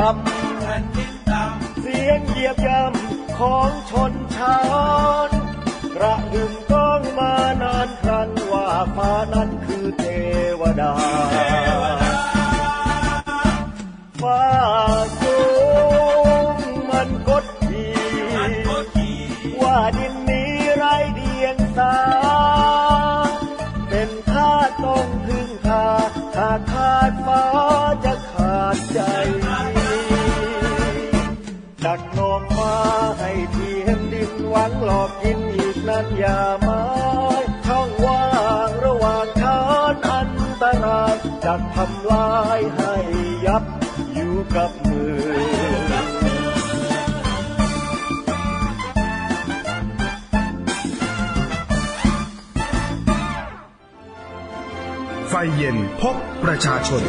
ต่ำเสียงเหยียบย่ำของชนชานกระดึงก้องมานานครั้นว่าฟ้านั้นคือเทวดาฟ้า ลอกกินอีกนั้นอย่าไม้ช่องว่างระหว่างทานอันตรายจะทำลายให้ยับอยู่กับมือไฟเย็นพบประชาชน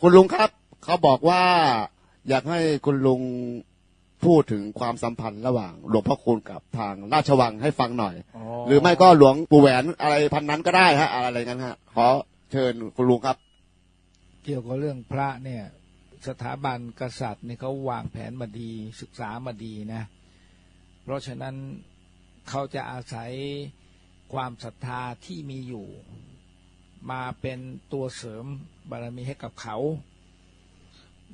คุณลุงครับ เขาบอกว่าอยากให้คุณลุงพูดถึงความสัมพันธ์ระหว่างหลวงพ่อคูณกับทางราชวังให้ฟังหน่อย หรือไม่ก็หลวงปู่แหวนอะไรพันนั้นก็ได้ฮะ อะไรกันฮะขอเชิญคุณลุงครับ เกี่ยวกับเรื่องพระเนี่ย สถาบันกษัตริย์เนี่ยเขาวางแผนมาดีศึกษามาดีนะ เพราะฉะนั้นเขาจะอาศัยความศรัทธาที่มีอยู่ มาเป็นตัวเสริมบารมีให้กับเขา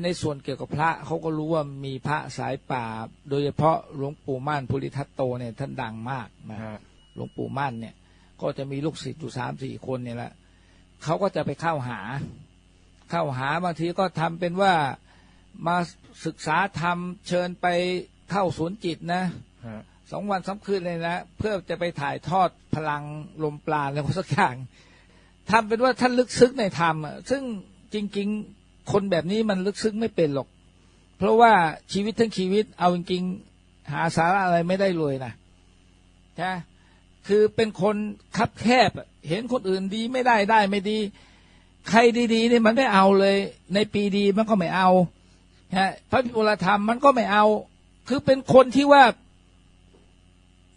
ในส่วนเกี่ยวกับพระเขาก็รู้ว่ามีพระสายป่า โดยเฉพาะหลวงปู่ม่านภูริทัตโตเนี่ยท่านดังมากนะหลวงปู่มั่นเนี่ย ก็จะมีลูกศิษย์อยู่สามสี่คนเนี่ยแหละเขาก็จะไปเข้าหา เข้าหาบางทีก็ทำเป็นว่ามาศึกษาธรรมเชิญไปเข้าศูนย์จิตนะสองวันสามคืนเลยนะเพื่อจะไปถ่ายทอดพลังลมปราณอะไรสักอย่างทำเป็นว่าท่านลึกซึ้งในธรรมอะซึ่งจริง ๆ คนแบบนี้มันลึกซึ้งไม่เป็นหรอก เพราะว่าชีวิตทั้งชีวิตเอาจริงๆหาสาระอะไรไม่ได้เลยนะใช่ไหมคือเป็นคนคับแคบอะเห็นคนอื่นดีไม่ได้ได้ไม่ดี ใครดีๆเนี่ยมันไม่เอาเลย ในปีดีมันก็ไม่เอาฮะพระพิบุลธรรมมันก็ไม่เอา คือเป็นคนที่ว่า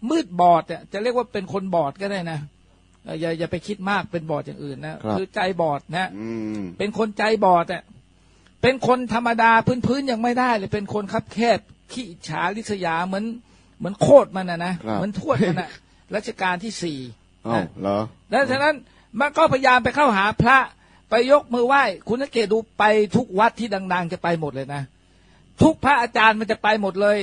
มืดบอดอะจะเรียกว่าเป็นคนบอดก็ได้นะเอ่ออย่าอย่าไปคิดมากเป็นบอดอย่างอื่นนะครับอใจบอดนะอืมเป็นคนใจบอดอะ เป็นคนธรรมดาพื้นๆยังไม่ได้เลยเป็นคนคับแคบขี้อิจฉาริษยาเหมือนเหมือนโคตรมันนะนะครับเหมือนทวดมันนะรัชกาลที่สี่อ้าวเหรอดังนั้นมันก็พยายามไปเข้าหาพระไปยกมือไหว้คุณสังเกตดูไปทุกวัดที่ดัง ๆ จะไปหมดเลยนะทุกพระอาจารย์มันจะไปหมดเลย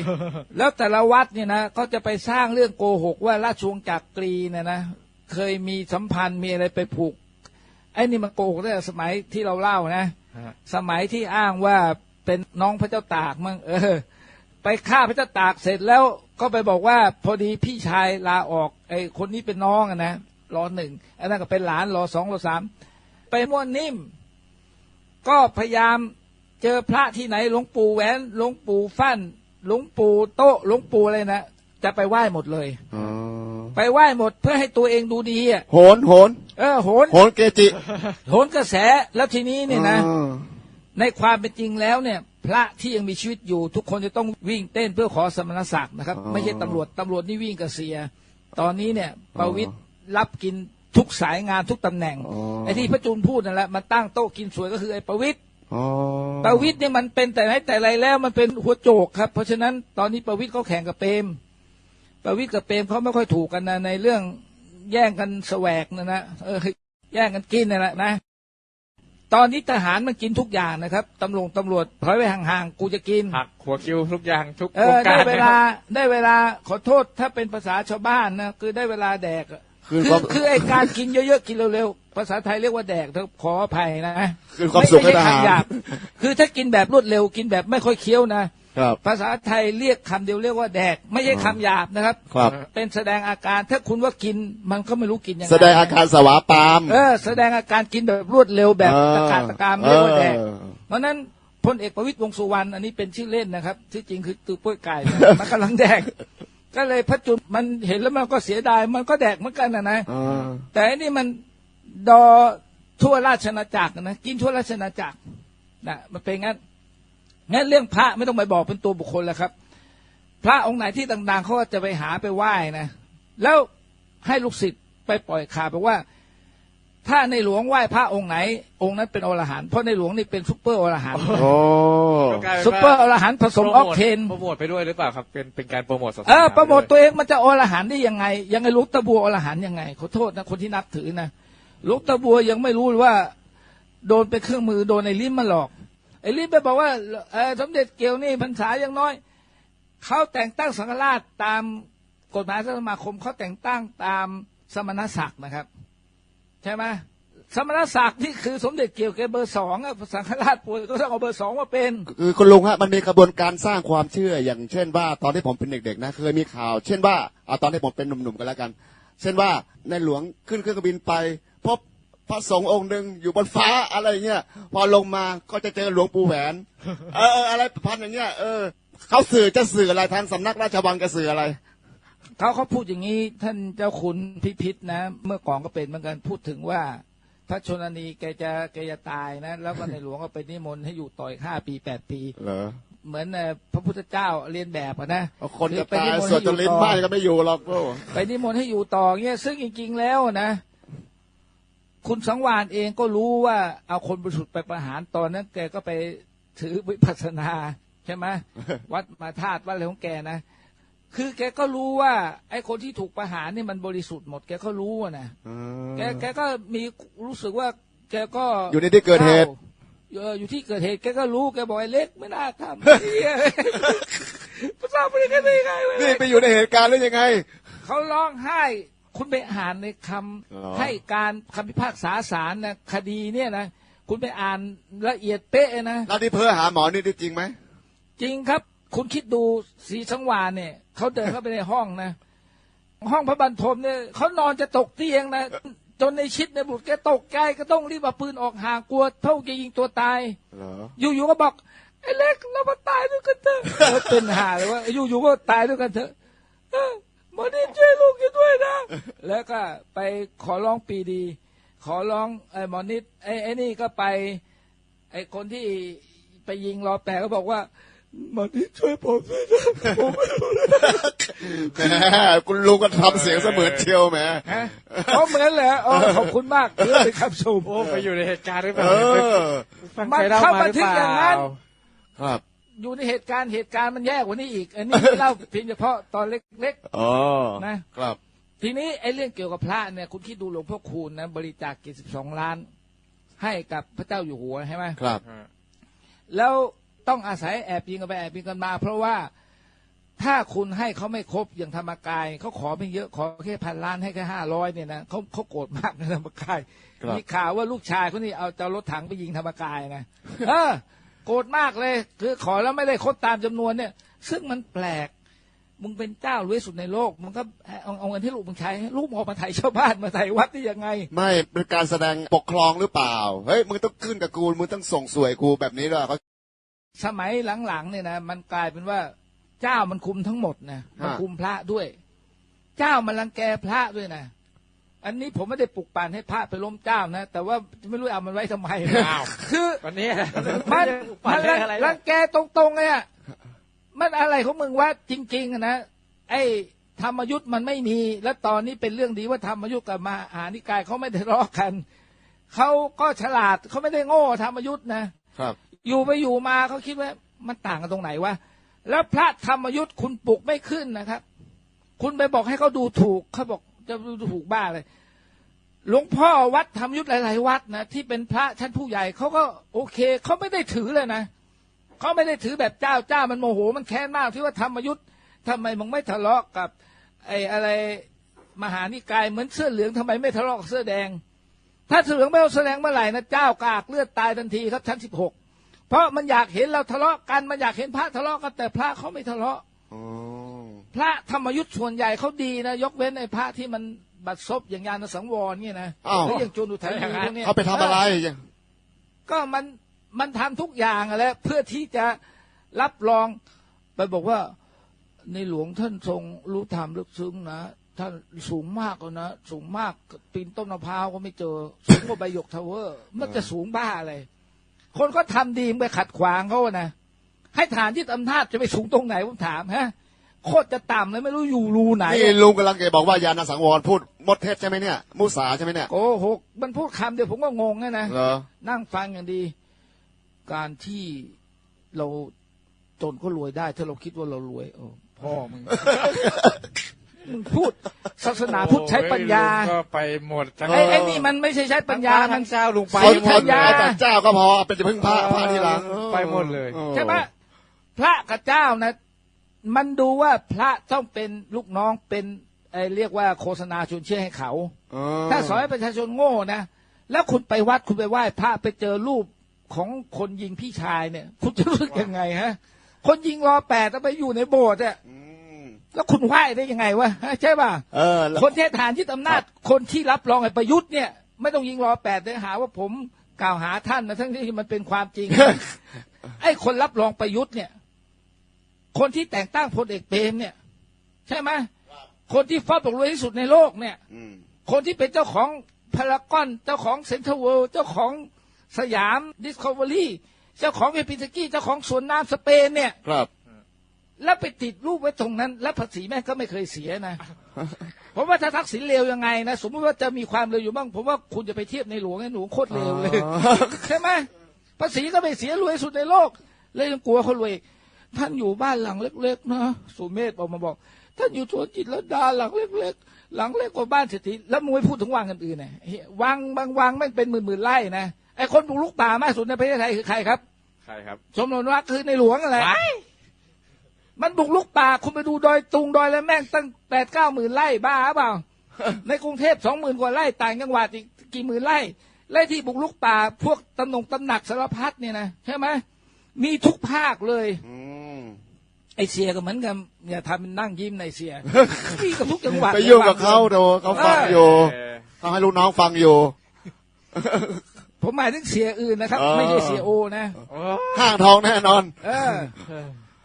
แล้วแต่ละวัดเนี่ยนะก็จะไปสร้างเรื่องโกหกว่าราชวงศ์จักรีเนี่ยนะ เคยมีสัมพันธ์มีอะไรไปผูกไอ้นี่มันโกหกตั้งแต่สมัยที่เราเล่านะ สมัยที่อ้างว่าเป็นน้องพระเจ้าตากมั่งเออ ไปฆ่าพระเจ้าตากเสร็จแล้วก็ไปบอกว่าพอดีพี่ชายลาออกไอ้คนนี้เป็นน้องอะนะรอหนึ่งอันนั้นก็เป็นหลานรอสองรอสามไปม้วนนิ่ม ก็พยายามเจอพระที่ไหนหลวงปู่แหวนหลวงปู่ฟั่นหลวงปู่โต๊ะหลวงปู่อะไรนะจะไปไหว้หมดเลยอ๋อ ไปไหว้หมดเพื่อให้ตัวเองดูดีอะโหนโหนเออโหนโหนเกจิ โหนกระแสแล้วทีนี้เนี่ยนะอ๋อในความเป็นจริงแล้วเนี่ย พระที่ยังมีชีวิตอยู่ทุกคนจะต้องวิ่งเต้นเพื่อขอสมณศักดิ์นะครับ ไม่ใช่ตำรวจตำรวจนี่วิ่งกระเสีย ตอนนี้เนี่ยประวิตรรับกินทุกสายงานทุกตำแหน่งอ๋อไอ้ที่พระจูนพูดนั่นแหละมันตั้งโต๊ะกินสวยก็คือไอ้ประวิตรอ๋อประวิตรเนี่ยมันเป็นแต่ไหนแต่ไรแล้วมันเป็นหัวโจกครับ เพราะฉะนั้นตอนนี้ประวิตรเขาแข่งกับเปรม ประวิตรกับเปรมเขาไม่ค่อยถูกกันนะในเรื่องแย่งกันแสวกนะนะเออแย่งกันกินนั่นแหละนะ ตอนนี้ทหารมันกินทุกอย่างนะครับตำรวจตำรวจถอยไปห่างๆกูจะกินหักหัวคิวทุกอย่างทุกเอวงอการได้เวลานะครับได้เวลาขอโทษถ้าเป็นภาษาชาวบ้านนะคือได้เวลาแดกอะคืนคืควาอมคือไอการกินเยอะๆกินเร็วๆภาษาไทยเรียกว่าแดกเธอขออภัยนะคืนความสุขให้ทหารไม่ใช่คำหยาบคือถ้ากินแบบรวดเร็วกินแบบไม่ค่อยเคี้ยวนะ ครับ ภาษาไทยเรียกคำเดียวเรียกว่าแดก ไม่ใช่คำหยาบนะครับ ครับ เป็นแสดงอาการถ้าคุณว่ากินมันก็ไม่รู้กินยังไงแสดงอาการสวาปาม เออแสดงอาการกินแบบรวดเร็วแบบเออตะการตะกามเรียกว่าแดก เออ เพราะฉะนั้นพลเอกประวิตยวงษ์สุวรรณอันนี้เป็นชื่อเล่นนะครับ ที่จริงคือตือป้วยไก่นะมันกำลังแดก ก็เลยพระจุลมันเห็นแล้วมันก็เสียดายมันก็แดกเหมือนกันนะนะอ่าแต่อันนี้มันดอทั่วราชอาณาจักรนะกินทั่วราชอาณาจักรนะมันเป็นงั้น งั้นเรื่องพระไม่ต้องไปบอกเป็นตัวบุคคลแล้วครับ พระองค์ไหนที่ต่างๆเขาก็จะไปหาไปไหว้นะ แล้วให้ลูกศิษย์ไปปล่อยข่าวไปว่า ถ้าในหลวงไหว้พระองค์ไหน องค์นั้นเป็นอรหันต์เพราะในหลวงนี่เป็นซุปเปอร์อรหันต์โอ้ก็กลายเป็นซุปเปอร์อรหันต์ผสมออกเทน โปรโมทไปด้วยหรือเปล่าครับ เป็นเป็นการโปรโมทศาสนาเออโปรโมทไปตัวด้วยเองมันจะอรหันต์ได้ยังไง ยังไงหลุกตะบัวอรหันต์ยังไงขอโทษนะคนที่นับถือนะหลุกตะบัวยังไม่รู้เลยว่า โดนเป็นเครื่องมือโดนไอ้ลิ้มมาหลอก ไอ้ลิ้มไปบอกว่าสมเด็จเกลียวนี่พรรษายังน้อยเขาแต่งตั้งสังฆราชตามกฎหมายสมาคมเขาแต่งตั้งตามสมณศักดิ์นะครับ ใช่ไหมสมณศักดิ์นี่คือสมเด็จเกียวแกเบอร์สองอะสังฆราชป่วยก็ต้องเอาเบอร์สองมาเป็นคือคุณลุงฮะมันมีกระบวนการสร้างความเชื่ออย่างเช่นว่าตอนที่ผมเป็นเด็กๆนะเคยมีข่าว เช่นว่าเอาตอนที่ผมเป็นหนุ่มๆกันแล้วกัน เช่นว่าในหลวงขึ้นเครื่องบินไป พบ พระสงฆ์องค์หนึ่งอยู่บนฟ้าอะไรเงี้ยพอลงมาก็จะเจอหลวงปู่แหวน เออเอออะไรพันอย่างเงี้ยเออเขาสื่อจะสื่ออะไรทางสำนักราชวังจะสื่ออะไรเขาเขาพูดอย่างนี้ท่านเจ้าขุนพิพิธนะ เมื่อก่อนก็เป็นเหมือนกันพูดถึงว่าพระชนนีแกจะแกจะตายนะ แล้วก็ในหลวงก็ไปนิมนต์ให้อยู่ต่อยห้าปีแปดปีเหรอเหมือนเอ่อพระพุทธเจ้าเรียนแบบอะนะเอาคนจะไปตายนิมนต์สวดจนลิ้นไหม้ให้อยู่ต่อก็ไม่อยู่หรอกโอ้ไปนิมนต์ให้อยู่ต่อเงี้ยซึ่งจริงๆแล้วนะ คุณสังวานเองก็รู้ว่าเอาคนบริสุทธิ์ไปประหารตอนนั้น แกก็ไปถือวิปัสสนาใช่ไหมวัดมาธาตุวัดอะไรของแกนะคือแกก็รู้ว่า ไอ้คนที่ถูกประหารนี่มันบริสุทธิ์หมด แกก็รู้อะนะเออแกแกก็มีรู้สึกว่า แกก็อยู่ในที่เกิดเหตุเอออยู่ที่เกิดเหตุแกก็รู้แกบอกไอ้เล็กไม่น่าทำเหี้ยภาษาไม่ได้ได้ยังไงวะนี่ไปอยู่ในเหตุการณ์หรือยังไงเขาร้องไห้ คุณไปอ่านในคำอ๋อให้การคำพิพากษาศาลนะคดีเนี่ยนะคุณไปอ่านละเอียดเป๊ะนะแล้วที่เพื่อหาหมอนี่ได้จริงไหมจริงครับ คุณคิดดูสีสังวานเนี่ยเขาเดินเข้าไปในห้องนะ ห้องพระบรรทมเนี่ยเขานอนจะตกเตียงนะจนในชิดในบุตรแกตกใจก็ต้องรีบเอาปืนออกห่างกลัวเท่าจะยิงตัวตายเหรออยู่ๆก็บอกไอ้เล็กเรามาตายด้วยกันเถอะเออเป็นหาเลยว่าอยู่ๆก็ตายด้วยกันเถอะเออ หมอนี่ช่วยลูกอยู่ด้วยนะ แล้วก็ไปขอร้องปีดี ขอร้องไอ้หมอนิดไอ้ไอ้นี่ก็ไป ไอ้คนที่ไปยิงรอแปรก็บอกว่าหมอนิดช่วยผมด้วยนะผมไม่รู้นะแหมคุณลุงก็ทำเสียงเสมือนเชียวแหมฮะเขาเหมือนเลยเหรออ๋อขอบคุณมากเรื่องเป็นคำชมโอ้ไปอยู่ในเหตุการณ์หรือเปเอล่าอฟังมันใครเล่าเข้ามามาหรือถึเปงล่าอย่างนั้นครับ อยู่ในเหตุการณ์เหตุการณ์มันแย่กว่านี้อีก อันนี้ไม่เล่าเพียงเฉพาะตอนเล็กอ๋อนะครับๆทีนี้ไอ้เรื่องเกี่ยวกับพระเนี่ยคุณคิดดูหลวงพ่อคูณนะบริจาคกี่สิบสองล้าน ให้กับพระเจ้าอยู่หัวใช่ไหมครับ แล้วต้องอาศัยแอบยิงกันไปแอบยิงกันมา เพราะว่าถ้าคุณให้เขาไม่ครบอย่างธรรมกายเขาขอไม่เยอะขอแค่พันล้านให้แค่ห้าร้อยเนี่ยนะเขาเขาโกรธมากนะธรรมกาย ครับ มีข่าวว่าลูกชายเขานี่เอาจะเอารถถังไปยิงธรรมกายนะเออ โกรธมากเลย คือขอแล้วไม่ได้ครบตามจำนวนเนี่ย ซึ่งมันแปลก มึงเป็นเจ้ารวยสุดในโลก มึงก็เอาเอาเงินที่ลูกมึงใช้ ลูกมึงออกมาไถ่ชาวบ้านมาไถ่วัดได้ยังไง ไม่เป็นการแสดงปกครองหรือเปล่า เฮ้ยมึงต้องขึ้นกับกูมึงต้องส่งสวยกูแบบนี้ด้วยเขาสมัยหลังๆเนี่ยนะมันกลายเป็นว่า เจ้ามันคุมทั้งหมดนะมันคุมพระด้วย เจ้ามันรังแกพระด้วยนะ อันนี้ผมไม่ได้ปลุกปั่นให้พระไปล้มเจ้านะ แต่ว่าไม่รู้เอามันไว้ทำไมคือวันนี้มันฝัมันนเรื่องอะไรรังแกตรงๆเลยอะมันอะไรของมึงว่าจริงๆอะนะไอ้ธรรมยุทธ์มันไม่มี แล้วตอนนี้เป็นเรื่องดีว่าธรรมยุทธ์กับมหานิกายเขาไม่ได้ทะเลาะกันเขาก็ฉลาดเขาไม่ได้โง่ธรรมยุทธ์นะครับ อยู่ไปอยู่มาเขาคิดว่ามันต่างกันตรงไหนวะแล้วพระธรรมยุทธ์คุณปลุกไม่ขึ้นนะครับ คุณไปบอกให้เขาดูถูกเขาบอก จะถูกบ้าเลยหลวงพ่อวัดธรรมยุทธหลาย ๆ วัดนะที่เป็นพระชั้นผู้ใหญ่เขาก็โอเคเขาไม่ได้ถือเลยนะเขาไม่ได้ถือแบบเจ้าเจ้ามันโมโหมันแค้นมากที่ว่าธรรมยุทธทำไมมึงไม่ทะเลาะกับ ไอ้อะไรมหานิกายเหมือนเสื้อเหลืองทำไมไม่ทะเลาะกับเสื้อแดง ถ้าเสื้อเหลืองไม่เอาเสื้อแดงเมื่อไหร่นะเจ้ากากเลือดตายทันทีครับชั้นสิบหกเพราะมันอยากเห็นเราทะเลาะกันมันอยากเห็นพระทะเลาะกันแต่พระเขาไม่ทะเลาะ พระธรรมยุทธ์ส่วนใหญ่เขาดีนะ ยกเว้นไอ้พระที่มันบัดซบอย่างยานสังวรเนี่ยนะอ้าวหรืออย่างจุนอุทัยพวกนี้ยเขาไปทำอะไรก็มันมันทำทุกอย่างอะแหละเพื่อที่จะรับรองไปบอกว่าในหลวงท่านทรงรู้ธรรมลึกซึ้งนะท่านสูงมากเลยนะสูงมากปีนต้นมะพร้าวก็ไม่เจอ สูงกว่าใบหยกทาวเวอร์มันจะสูงบ้าอะไร คนก็ทำดีมึงไปขัดขวางเขาอะนะให้ฐานที่อำนาจจะไปสูงตรงไหนผมถามฮะ โคตรจะต่ำเลยไม่รู้อยู่รูไหนนี่ลุงกำลังจะบอกว่ายานาสังวรพูดมดเทศใช่ไหมเนี่ย มุสาใช่ไหมเนี่ยโกหกมันพูดคำเดียวผมก็งงนะนะเหรอนั่งฟังอย่างดี การที่เราจนก็รวยได้ ถ้าเราคิดว่าเรารวยโอ้พ่อมึงมึงพูดศาสนาพุทธใช้ปัญญาโอ้ยลุงก็ไปหมดทั้งไอ้ไอ้นี่มันไม่ใช่ใช้ปัญญาทั้งพระมัทั้นงเจ้าลุงไปคนหมทดนเลยเอาแต่เจ้าก็พอเป็นจะพึ่งพระพระทีหลังไปหมดเลยออใช่ไหมพระกับเจ้านะ มันดูว่าพระต้องเป็นลูกน้องเป็นไอ้เรียกว่าโฆษณาชวนเชื่อให้เขาเออถ้าสอนให้ประชาชนโง่นะแล้วคุณไปวัดคุณไปไหว้พระไปเจอรูปของคนยิงพี่ชายเนี่ย คุณจะรู้สึกยังไงฮะ คนยิงรอแปดแล้วไปอยู่ในโบสถ์เนี่ยอืมแล้วคุณไหว้ได้ยังไงวะฮะใช่ป่ะเออแล้วคนเทศฐานที่อำนาจ คนที่รับรองไอ้ประยุทธ์เนี่ย ไม่ต้องยิงรอแปดเลยหาว่าผมกล่าวหาท่านนะทั้งที่มันเป็นความจริงไอ้คนรับรองประยุทธ์เนี่ย คนที่แต่งตั้งพลเอกเปรมเนี่ย ใช่ไหมคนที่ฟ้าตกรวยที่สุดในโลกเนี่ยอืมคนที่เป็นเจ้าของพารากอนเจ้าของเซ็นทรัลเวิลด์เจ้าของสยามดิสคัฟเวอรี่เจ้าของเอพิสกี้เจ้าของสวนน้ำสเปนเนี่ยครับ แล้วไปติดรูปไว้ตรงนั้น แล้วภาษีแม่งก็ไม่เคยเสียนะผมว่าถ้าทักษิณเลวยังไงนะสมมติว่าจะมีความเลวอยู่บ้างผมว่าคุณจะไปเทียบในหลวงไอ้หนูโคตรเลวเลยอ๋อใช่ไหมภาษีก็ไม่เสียรวยสุดในโลกเลยยังกลัวเขารวย ท่านอยู่บ้านหลังเล็ก ๆ นะสุเมธออกมาบอก ท่านอยู่สวนจิตรลดาหลังเล็ก ๆ หลังเล็กกว่าบ้านเศรษฐีแล้วมึงไม่พูดถึงวังอื่นๆนะเฮ้ยวังบางวังแม่งเป็นหมื่นๆไร่นะไอ้คนปลูกลูกป่ามากสุดในประเทศไทยคือใครครับใครครับ สมรรักคือในหลวงอะไรมันบุกลุกป่าคุณไปดูดอยตุงดอยแล้วแม่งตั้งแปดเก้าหมื่นไร่บ้าเปล่าในกรุงเทพสองหมื่นกว่าไร่ต่างจังหวัดอีกกี่หมื่นไร่ไร่ที่บุกลุกป่า พวกตำหนงตำหนักสารพัดเนี่ยนะใช่ไหมมีทุกภาคเลยอืม ไอเสียก็เหมือนกันอย่าทำเป็นนั่งยิ้มในเสียมีกับทุกจังหวัดไปยุ่งกับเขาโดเขาฟังอยู่เออเขาให้ลูกน้องฟังอยู่ ผมหมายถึงเสียอื่นนะครับเออไม่ใช่เสียโอนะโอ้ห้างทองแน่นอน เออ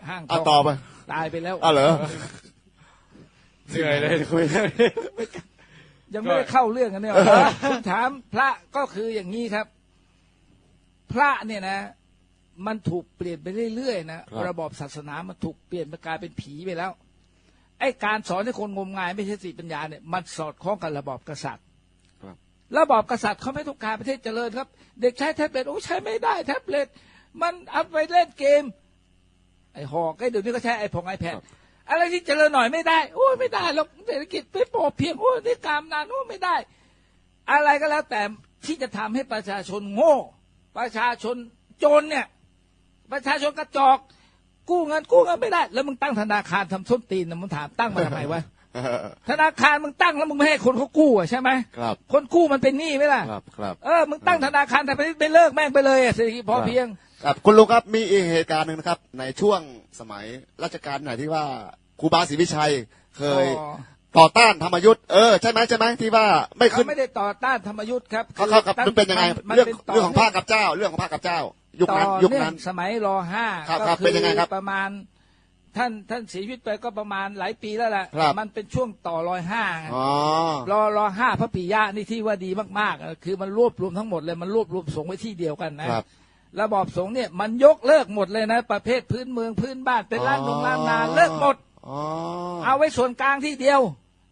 ห้างทเอาองต่อไปตายไปแล้วเอาเหรอเหนื่อยเลยคุยเรื่องนี้ยังไม่ได้เข้าเรื่องกันเนี่ยผมถามพระก็คืออย่างนี้ครับ พระเนี่ยนะ มันถูกเปลี่ยนไปเรื่อยๆนะครับระบอบศาสนามันถูกเปลี่ยนไปกลายเป็นผีไปแล้วไอ้การสอนให้คนงมงายไม่ใช่สติปัญญาเนี่ยมันสอดคล้องกับระบอบกษัตริย์ครับระบอบกษัตริย์เขาไม่ต้องการประเทศเจริญครับ เด็กใช้แท็บเล็ตโอ้ใช้ไม่ได้แท็บเล็ตมันเอาไปเล่นเกม ไอ้หอกไอ้เดี๋ยวนี้ก็ใช้ไอ้พงไอแพดอะไรที่เจริญหน่อยไม่ได้ โอ้ยไม่ได้หรอกเศรษฐกิจไม่พอเพียงโอ้ยนี่กามนานโอ้ยไม่ได้ อะไรก็แล้วแต่ที่จะทำให้ประชาชนโง่ ประชาชนจนเนี่ย ประชาชนกระจอก กู้เงินกู้เงินไม่ได้ แล้วมึงตั้งธนาคารทำส้นตีนนะมึงถามตั้งมาทำไมวะธนาคารมึงตั้งแล้วมึงไม่ให้คนเขากู้อะใช่ไหมครับ คนกู้มันเป็นหนี้ไหมล่ะครับครับเออมึงตั้งธนาคารแต่ไปไปเลิกแม่งไปเลยอะเศรษฐกิจพอเพียง ครับคุณลุงครับมีอีกเหตุการณ์หนึ่งนะครับ ในช่วงสมัยรัชกาลไหนที่ว่าครูบาศรีวิชัยเคยอ๋อต่อต้านธรรมยุทธ์เออใช่ไหมใช่ไหมที่ว่าไม่เขาขึ้นไม่ได้ต่อต้านธรรมยุทธ์ครับเขาเขากับตั้มันเป็นยังไงมัเรื่องป็นต่เรื่องของพระกับเจ้า เรื่องของพระกับเจ้า ยุคต่อนั้นยุคเนื่อนั้งนสมัยรอห้าครับก็ครับคืเป็นยังไงครับประมาณ ท่านท่านเสียชีวิตไปก็ประมาณหลายปีแล้วแหละครับ มันเป็นช่วงต่อรอยห้าอ๋อ รอรอห้าพระปิยะนี่ที่ว่าดีมากๆอะคือมันรวบรวมทั้งหมดเลยมันรวบรวมสงฆ์ไว้ที่เดียวกันนะครับระบอบสงฆ์เนี่ยมันยกเลิกหมดเลยนะ ประเภทพื้นเมืองพื้นบ้านเป็นร้านนงร้านนาเลิกหมด อ๋อเอาไว้ส่วนกลางที่เดียว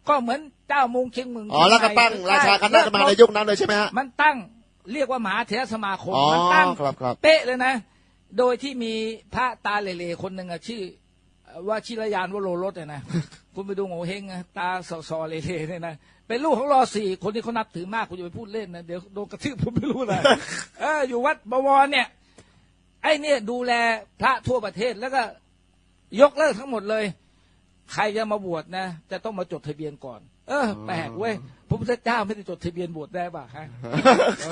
ก็เหมือนเจ้ามุงเชียงเมืองอ๋อแล้วก็ตั้งราชาคณะขึ้นมาในยุคนั้นเลยใช่ไหมฮะ มันตั้ง เรียกว่ามหาเถรสมาคม อ๋อมันตั้งครับครับ เป๊ะเลยนะ โดยที่มีพระตาเหล่ๆคนหนึ่งอะชื่อว่าชิรยานวโรรสเนี่ยนะ คุณไปดูโง่เฮงอะตาสอซอๆเหล่ๆเนี่ยนะเป็นลูกของรอสี่คนที่เขานับถือมากคุณจะไปพูดเล่นนะเดี๋ยวโดนกระทืบผมไม่รู้นะเอออยู่วัดบวรเนี่ย ไอ้เนี่ยดูแลพระทั่วประเทศแล้วก็ยกเลิกทั้งหมดเลย ใครจะมาบวชนะ จะต้องมาจดทะเบียนก่อน เออ แปลกเว้ยพระพุทธเจ้าไม่ได้จดทะเบียนบวชได้ป่ะฮะ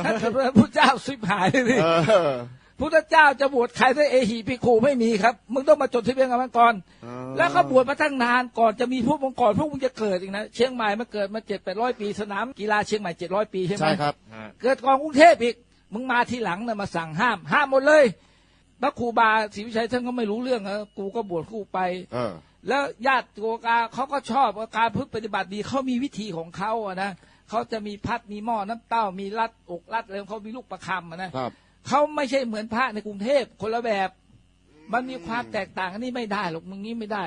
ถ้าพระพุทธเจ้าสิบหายเลยเออพุทธเจ้าจะบวชใครได้เอหีพิคูไม่มีครับมึงต้องมาจดทะเบียนกับมันก่อนแล้วเขาบวชมาตั้งนานก่อนจะมีพวกมังกรพวกมึงจะเกิดอีกนะเชียงใหม่มาเกิดมาเจ็ดแปดร้อยปีสนามกีฬาเชียงใหม่เจ็ดร้อยปีใช่ไหมใช่ครับฮะเกิดก่อนกรุงเทพอีกมึงมาทีหลังนะมาสั่งห้าม ห้ามหมดเลยพระครูบาศรีวิชัยท่านก็ไม่รู้เรื่องนะกูก็บวชกูไปเออ แล้วญาติโกกาเขาก็ชอบการพึ่งปฏิบัติดีเขามีวิธีของเขาอะนะเขาจะมีพัดมีหม้อน้ำเต้ามีรัดอกรัดอะไรของเขามีลูกประคำอะนะครับเขาไม่ใช่เหมือนพระในกรุงเทพคนละแบบ มันมีความแตกต่างอันนี้ไม่ได้หรอกมึงนี้ไม่ได้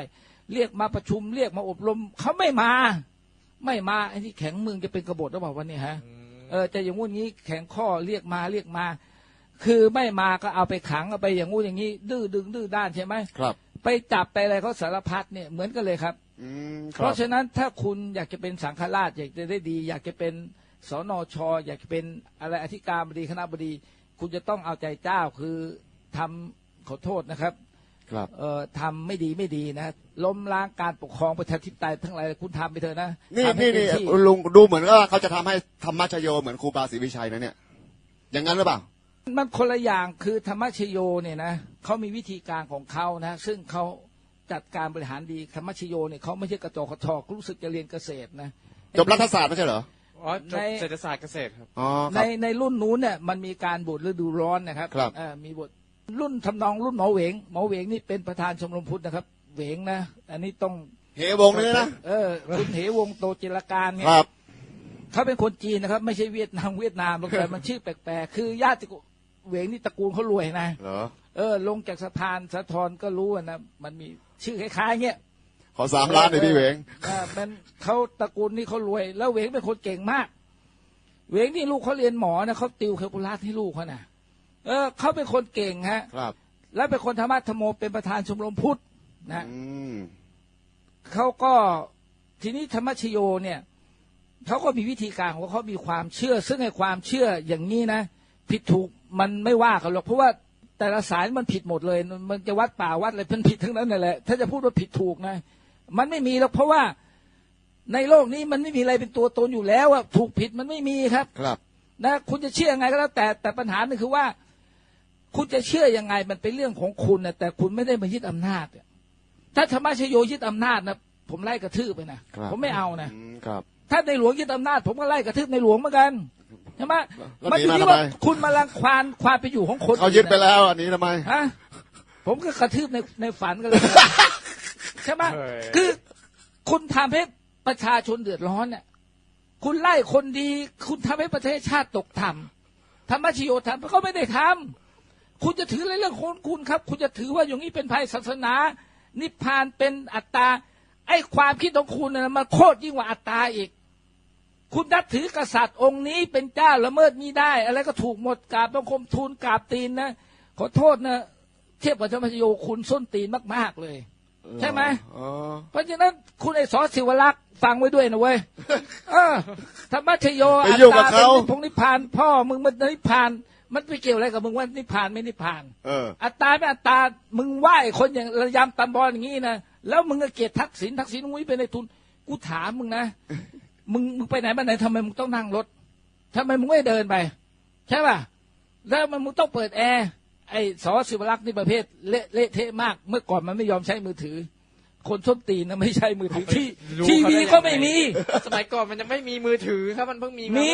เรียกมาประชุมเรียกมาอบรมเขาไม่มา ไม่มาไอ้ที่แข็งเมืองจะเป็นกบฏหรือเปล่าวันนี้ฮะเออจะอย่างงู้นอย่างนี้แข็งข้อเรียกมาเรียกมา คือไม่มาก็เอาไปขังเอาไปอย่างงู้นอย่างนี้ ดื้อดึงดื้อด้านใช่ไหมครับ ไปจับไปอะไรเขาสารพัดเนี่ยเหมือนกันเลยครับ อืมคเพรับราะฉะนั้นถ้าคุณอยากจะเป็นสังฆราชอยากจะได้ดี อยากจะเป็นสนชอยากจะเป็นอะไรอธิการบดีคณะบดี คุณจะต้องเอาใจเจ้าคือทำขอโทษนะครับ ครับ เอ่อทำไม่ดีไม่ดีนะล้มล้างการปกครองประชาธิปไตยทั้งหลายคุณทำไปเถอะนะนี่ทำให้นี่เต็นี่มที่ลุงดูเหมือนว่าเขาจะทำให้ธรรมชโยเหมือนครูบาศรีวิชัยนะเนี่ย อย่างนั้นหรือเปล่า มันคนละอย่างคือธรรมชโยเนี่ยนะเขามีวิธีการของเขานะ ซึ่งเขาจัดการบริหารดีธรรมชโยเนี่ยเขาไม่ใช่กระจอกกระทอกรู้สึกจะเรียนเกษตรนะจบรัฐศาสตร์ไม่ใช่เหรออ๋อจบในเศรษฐศาสตร์เกษตรครับอ๋อคในรับในรุ่นนู้นเนี่ยมันมีการบทฤดูร้อนนะครับครับเอ่อมีบทรุ่นทำนองรุ่นหมอเหวงหมอเหวงนี่เป็นประธานชมรมพุทธนะครับเหวงนะ อันนี้ต้องเฮวงนี้นะเออคุณเหวงโตจิรการเนี่ยครับเขาเป็นคนจีนนะครับ ไม่ใช่เวียดนามเวียดนามหรอกแต่มันชื่อแปลกๆคือญาติ เหวงนี่ตระกูลเขารวยนะเหรอเออ ลงจากสะพานสะทอนก็รู้นะมันมีชื่อคล้ายๆเงี้ยขอสามล้านหน่อยพี่เหวงมันเขาตระกูลนี่เขารวย แล้วเหวงเป็นคนเก่งมาก เหวงนี่ลูกเขาเรียนหมอนะเขาติวเคลคูลัสให้ลูกเขานะเออเขาเป็นคนเก่งฮะ ครับ แล้วเป็นคนธรรมะธรรมโมเป็นประธานชมรมพุทธนะเขาก็ทีนี้ธรรมชโยเนี่ยเขาก็มีวิธีการของเขามีความเชื่อ ซึ่งไอ้ความเชื่ออย่างนี้นะผิดถูก มันไม่ว่ากันหรอกเพราะว่าแต่ละสายมันผิดหมดเลย มันจะวัดป่าวัดอะไรมันผิดทั้งนั้นนั่นแหละถ้าจะพูดว่าผิดถูกนะ มันไม่มีหรอกเพราะว่าในโลกนี้มันไม่มีอะไรเป็นตัวตนอยู่แล้วอะถูกผิดมันไม่มีครับครับนะคุณจะเชื่อยังไงก็แล้วแต่แต่ปัญหาหนึ่งคือว่า คุณจะเชื่อยังไงมันเป็นเรื่องของคุณนะแต่คุณไม่ได้มายึดอำนาจอะถ้าธรรมชโยยึดอำนาจนะผมไล่กระทืบไปนะครับผมไม่เอานะอืมครับ ถ้าในหลวงยึดอำนาจ ผมก็ไล่กระทืบในหลวงเหมือนกัน ใช่ไหมแล้วมันอยู่หนีที่มาว่าทำไม คุณมาลังควานความไปอยู่ของคนเขายึดไปอื่นแล้วอันนี้ทำไม นะฮะผมก็กระทืบในในฝันกันเลยนะใช่ไหมเฮ้ย คือคุณทำให้ประชาชนเดือดร้อนเนี่ยคุณไล่คนดี คุณทำให้ประเทศชาติตกต่ำธรรมชโยทำเขาไม่ได้ทำคุณจะถืออะไรเรื่องของคุณครับ คุณจะถือว่าอย่างนี้เป็นภัยศาสนา นิพพานเป็นอัตตา ไอ้ความคิดของคุณนะมันโคตรยิ่งกว่าอัตตาอีก คุณนับถือกษัตริย์องค์นี้เป็นเจ้าละเมิดมีได้ อะไรก็ถูกหมดกราบบังคมทูลกราบตีนนะขอโทษนะเทียบกับธรรมชโยคุณส้นตีนมาก ๆ เลย ใช่ไหมอ๋อเพราะฉะนั้นคุณไอ้สอศิวลักษณ์ฟังไว้ด้วยนะเว้ยเออธรรมชโยไปยุ่งกับเขาอัตตป็นพงนิพพานพ่อมึงมันนิพพาน มันไปเกี่ยวอะไรกับมึงว่านิพพานไม่นิพพานเอออัตตาไม่อัตตามึงไหว้คนอย่างระยำตำบอลอย่างนี้นะแล้วมึงก็เกลียดทักษิณทักษิณมึงไม่เป็นในทุนกูถามมึงนะ มึงมึงไปไหนมาไหนทำไมมึงต้องนั่งรถทำไมมึงไม่เดินไป ใช่ป่ะแล้วมันมึงต้องเปิดแอร์ไอ้สอสิวลักษณ์นี่ประเภทเละเทะมาก เมื่อก่อนมันไม่ยอมใช้มือถือ คนส้นตีนนะไม่ใช่มือถือที่รู้ทีเขาวีได้ยังไงก็ไม่มี สมัยก่อนมันยังไม่มีมือถือครับมันเพิ่งมีมี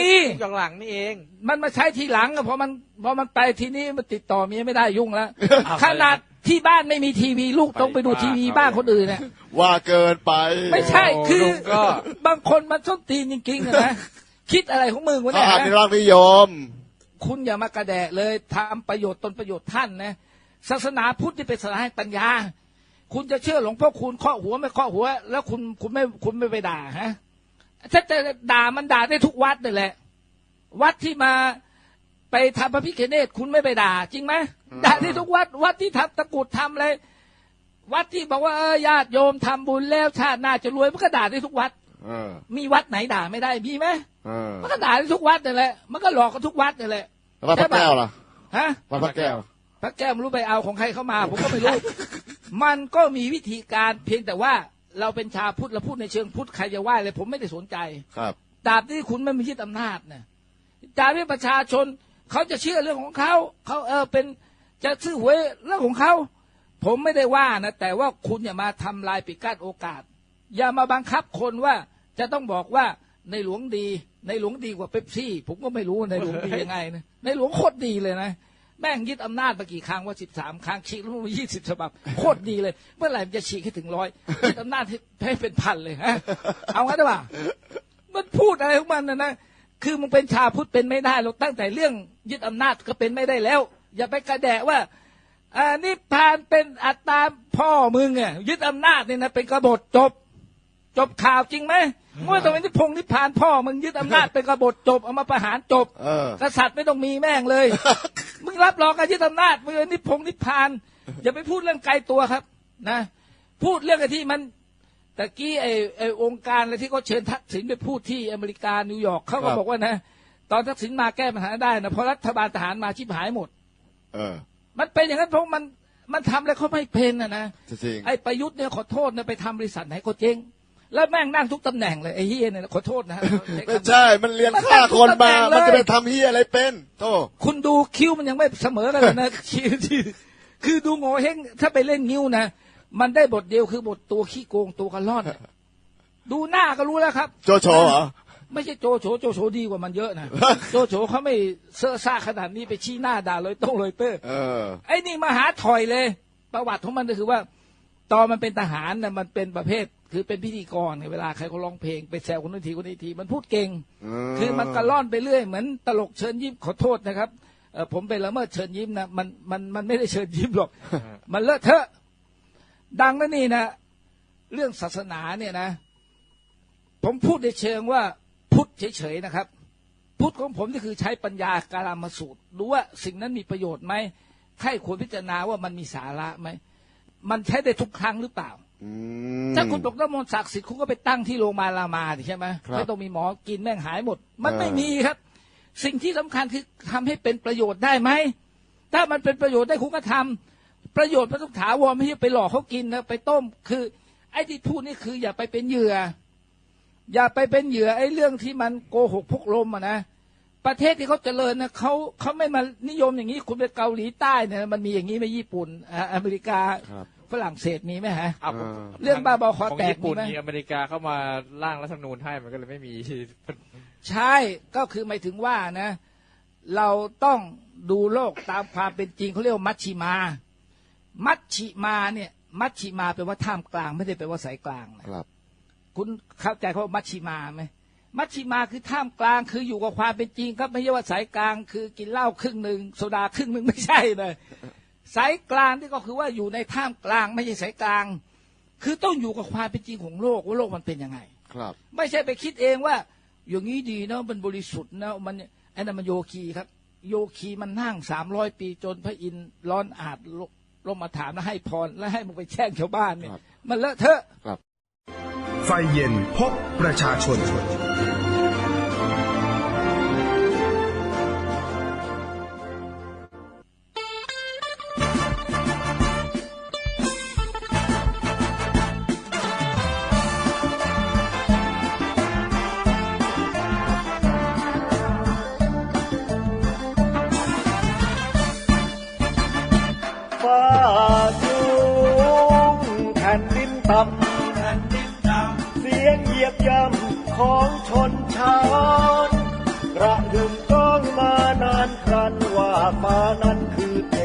าหลังๆนี่เอง มันมาใช้ทีหลังอะเพราะมันพอมันไปทีนี้มันติดต่อเมียไม่ได้ยุ่งแล้วอ้าวขนาดที่บ้านไม่มีทีวีลูกต้องไปดูไปบ้านทีวีเขาบ้านคนอื่นเนี่ยว่าเกินไป ไม่ใช่โอ้คือลุงก็บางคนมันส้นตีนจริงๆอะนะคิดอะไรของมึงวะเขาเนี่ยอาจนะมีรักนิยม คุณอย่ามากระแดะเลยทำประโยชน์ตนประโยชน์ท่านนะศาสนาพุทธที่เป็นศาสนาแห่งปัญญา คุณจะเชื่อหลวงพ่อคุณเคาะหัวไม่เคาะหัว แล้วคุณคุณไม่คุณไม่ไปด่าฮะถ้าจะด่ามันด่าได้ทุกวัดนั่นแหละ วัดที่มาไปทำพระพิฆเนศคุณไม่ไปด่า จริงไหมอืมด่าได้ทุกวัด วัดที่ทำตะกรุดทำอะไรวัดที่บอกว่าเออญาติโยมทำบุญแล้วชาติหน้าจะรวยมันก็ด่าได้ทุกวัดเออมีวัดไหนด่าไม่ได้มีไหมเออมันก็ด่าได้ทุกวัดนั่นแหละ มันก็หลอกกันทุกวัดนั่นแหละแล้ววัดพระแก้วล่ะฮะวัดพระแก้ว พระแก้วไม่รู้ไปเอาของใครเข้ามา ผมก็ไม่รู้ มันก็มีวิธีการเพียงแต่ว่าเราเป็นชาวพุทธเราพูดในเชิงพุทธใครจะว่าเลยผมไม่ได้สนใจครับตราบที่คุณไม่มียึดอำนาจนะตราบที่ประชาชนเขาจะเชื่อเรื่องของเขาเขาเออเป็นจะซื้อหวยเรื่องของเขาผมไม่ได้ว่านะแต่ว่าคุณอย่ามาทำลายปิดกั้นโอกาส อย่ามาบังคับคนว่าจะต้องบอกว่าในหลวงดี ในหลวงดีกว่าเป๊ปซี่ ผมก็ไม่รู้ในหลวงดียังไงนะในหลวงโคตรดีเลยนะ แม่งยึดอำนาจมากี่ครั้งว่าสิบสามครั้งฉีกแล้วมายี่สิบฉบับโคตรดีเลย เมื่อไหร่มันจะฉีกให้ถึงร้อยยึดอำนาจให้เป็นพันเลยฮะเอางั้นได้ป่ะมันพูดอะไรของมันนะนะคือมึงเป็นชาพุทธเป็นไม่ได้หรอกตั้งแต่เรื่องยึดอำนาจก็เป็นไม่ได้แล้ว อย่าไปกระแดะว่าอ่านิพพานเป็นอัตตาพ่อมึงอะยึดอำนาจเนี่ยนะเป็นกบฏจบ จบข่าวจริงไหม เมื่อตอนนี้พงนิพพานพ่อมึงยึดอำนาจเป็นกบฏจบเอามาประหารจบเออกษัตริย์ไม่ต้องมีแม่งเลย มึงรับรองการยึดอำนาจมึงนิพพงนิพพานอย่าไปพูดเรื่องไกลตัวครับ นะ พูดเรื่องไอ้ที่มันตะกี้ไอ้ไอ้องค์การอะไรที่เขาเชิญทักษิณไปพูดที่อเมริกานิวยอร์กเขาก็ครับบอกว่านะ ตอนทักษิณมาแก้ปัญหาได้นะเพราะรัฐบาลทหารมาชิบหายหมด เออ มันเป็นอย่างนั้นเพราะมันมันทำอะไรเขาไม่เป็นนะนะจริงไอ้ประยุทธ์เนี่ยขอโทษนะไปทำบริษัทไหนก็เจ๊ง แล้วแม่งนั่งทุกตำแหน่งเลยไอ้เฮียเนี่ยขอโทษนะๆไม่ใช่ มันเรียนฆ่าคนมา มันจะไปทำเฮียอะไรเป็นโธ่คุณดูคิ้วมันยังไม่เสมอกันเลยนะคิ้วที่คือดูโง่เฮงถ้าไปเล่นนิ้วนะมันได้บทเดียวคือบทตัวขี้โกงตัวกระล่อนน่ะดูหน้าก็รู้แล้วครับ โจโฉเหรอไม่ใช่โจโฉโจโฉดีกว่ามันเยอะนะโจโฉเขาไม่เสื้อซ่าขนาดนี้ไปชี้หน้าด่าเลยโต้งเลยเตอร์เออไอ้นี่มาหาถอยเลย ประวัติของมันก็คือว่า ตอนมันเป็นทหารนะมันเป็นประเภท คือเป็นพิธีกรเนี่ยเวลาใครเขาร้องเพลงไปแซวคนนู้นทีคนนี้ที มันพูดเก่ง คือมันกระล่อนไปเรื่อยเหมือนตลกเชิญยิ้มขอโทษนะครับเอ่อผมไปละเมิดเชิญยิ้มนะมันมันมันไม่ได้เชิญยิ้มหรอก มันเลอะเทอะ ดังนั้นนี่นะ เรื่องศาสนาเนี่ยนะ ผมพูดในเชิงว่าพุทธเฉยๆนะครับ พุทธของผมนี่คือใช้ปัญญาการามาสูตรรู้ว่าสิ่งนั้นมีประโยชน์ไหมใครควรพิจารณาว่ามันมีสาระไหมมันใช้ได้ทุกครั้งหรือเปล่าอืม ถ้าคุณบอกน้ำมนต์ศักดิ์สิทธิ์คุณก็ไปตั้งที่โรงพยาบาลรามาดิใช่ไหมครับไม่ต้องมีหมอกินแม่งหายหมด มันเออไม่มีครับ สิ่งที่สำคัญคือทำให้เป็นประโยชน์ได้ไหมถ้ามันเป็นประโยชน์ได้คุณก็ทำประโยชน์ไม่ต้องถาวรไม่ใช่ไปหลอกเขากินนะไปต้ม คือ ไอ้ที่พูดนี่คือ อย่าไปเป็นเหยื่อ อย่าไปเป็นเหยื่อไอ้เรื่องที่มันโกหกพกลมอะนะประเทศที่เขาเจริญนะเขาเขาไม่มานิยมอย่างนี้คุณไปเกาหลีใต้เนี่ยมันมีอย่างนี้ไหมญี่ปุ่นอ่าอเมริกาครับ ฝรั่งเศสมีไหมฮะ อ้าวเออเรื่องบ้าบอคอของแตกญี่ปุ่นมีไหมนี่อเมริกาเข้ามาร่างรัฐธรรมนูญให้มันก็เลยไม่มี ใช่ก็คือหมายถึงว่านะ เราต้องดูโลกตามความเป็นจริงเขาเรียกว่ามัชชิมา มัชชิมาเนี่ย มัชชิมาแปลว่าท่ามกลางไม่ได้แปลว่าสายกลางนะครับ คุณเข้าใจเขาว่ามัชชิมาไหมมัชชิมาคือท่ามกลางคืออยู่กับความเป็นจริงครับไม่ใช่ว่าสายกลาง คือกินเหล้าครึ่งหนึ่งโซดาครึ่งหนึ่งไม่ใช่เลย สายกลางที่ก็คือว่าอยู่ในท่ามกลาง ไม่ใช่สายกลาง คือต้องอยู่กับความเป็นจริงของโลกว่าโลกมันเป็นยังไง ครับ ไม่ใช่ไปคิดเองว่า อย่างนี้ดีเนาะมันบริสุทธิ์นะมันไอ้นั่นมันโยคีครับ โยคีมันนั่งสามร้อยปีจนพระอินทร์ร้อนอาจลลงมาถามแล้วให้พรแล้วให้มึงไปแช่งชาวบ้านเนี่ยครับมันเลอะเทอะไฟเย็นพบประชาชน นั้นคือเท